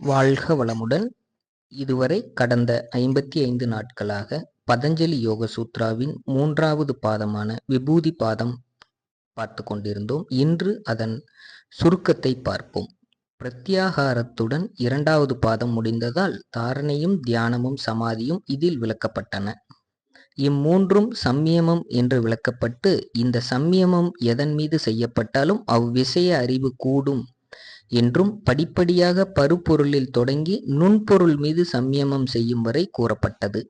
வாழ்க வளமுடன். இதுவரை கடந்த ஐம்பத்தி ஐந்து நாட்களாக பதஞ்சலி யோக சூத்ராவின் மூன்றாவது பாதமான விபூதி பாதம் பார்த்து கொண்டிருந்தோம். இன்று அதன் சுருக்கத்தை பார்ப்போம். பிரத்யாகாரத்துடன் இரண்டாவது பாதம் முடிந்ததால் தாரணையும் தியானமும் சமாதியும் இதில் விளக்கப்பட்டன. இம்மூன்றும் சம்யமம் என்று விளக்கப்பட்டு இந்த சம்யமம் எதன் மீது செய்யப்பட்டாலும் அவ்விஷய அறிவு கூடும் என்றும் படிப்படியாக பருப்பொருளில் தொடங்கி நுண்பொருள் மீது சம்யமம் செய்யும் வரை கூறப்பட்டது.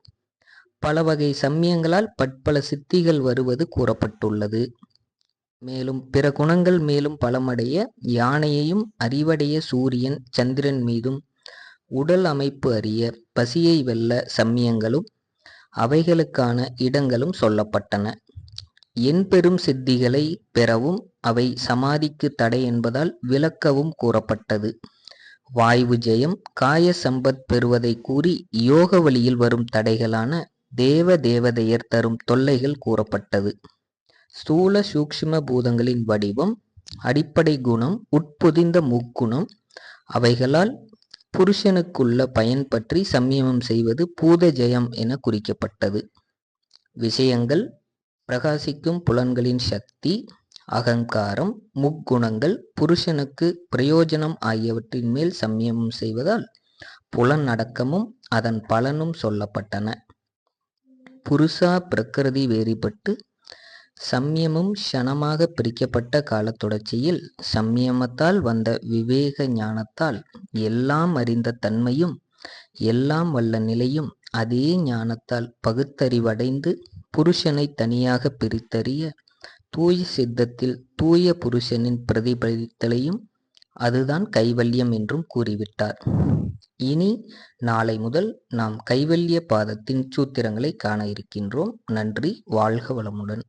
பல வகை சம்யங்களால் பட்பல சித்திகள் வருவது கூறப்பட்டுள்ளது. மேலும் பிற குணங்கள் மேலும் பலமடைய யானையையும் அறிவடைய சூரியன் சந்திரன் மீதும் உடல் அமைப்பு அறிய பசியை வெல்ல சம்யங்களும் அவைகளுக்கான இடங்களும் சொல்லப்பட்டன. எண்பெரும் சித்திகளை பெறவும் அவை சமாதிக்கு தடை என்பதால் விளக்கவும் கூறப்பட்டது. வாய்வு ஜெயம் காய சம்பத் பெறுவதை கூறி யோக வழியில் வரும் தடைகளான தேவ தேவதையர் தரும் தொல்லைகள் கூறப்பட்டது. ஸ்தூல சூக்ஷ்ம பூதங்களின் வடிவம் அடிப்படை குணம் உட்பொதிந்த முக்குணம் அவைகளால் புருஷனுக்குள்ள பயன் பற்றி சம்யமம் செய்வது பூத ஜெயம் என குறிக்கப்பட்டது. விஷயங்கள் பிரகாசிக்கும் புலன்களின் சக்தி அகங்காரம் முக்குணங்கள் புருஷனுக்கு பிரயோஜனம் ஆகியவற்றின் மேல் சம்யமம் செய்வதால் புலன் அடக்கமும் அதன் பலனும் சொல்லப்பட்டன. புருஷா பிரகிருதி வேறுபட்டு சம்யமும் க்ஷணமாக பிரிக்கப்பட்ட கால தொடர்ச்சியில் சம்யமத்தால் வந்த விவேக ஞானத்தால் எல்லாம் அறிந்த தன்மையும் எல்லாம் வல்ல நிலையும் அதே ஞானத்தால் பகுத்தறிவடைந்து புருஷனை தனியாக பிரித்தறிய தூய சித்தத்தில் தூய புருஷனின் பிரதிபலித்தலையும் அதுதான் கைவல்யம் என்றும் கூறிவிட்டார். இனி நாளை முதல் நாம் கைவல்ய பாதத்தின் சூத்திரங்களை காண இருக்கின்றோம். நன்றி. வாழ்க வளமுடன்.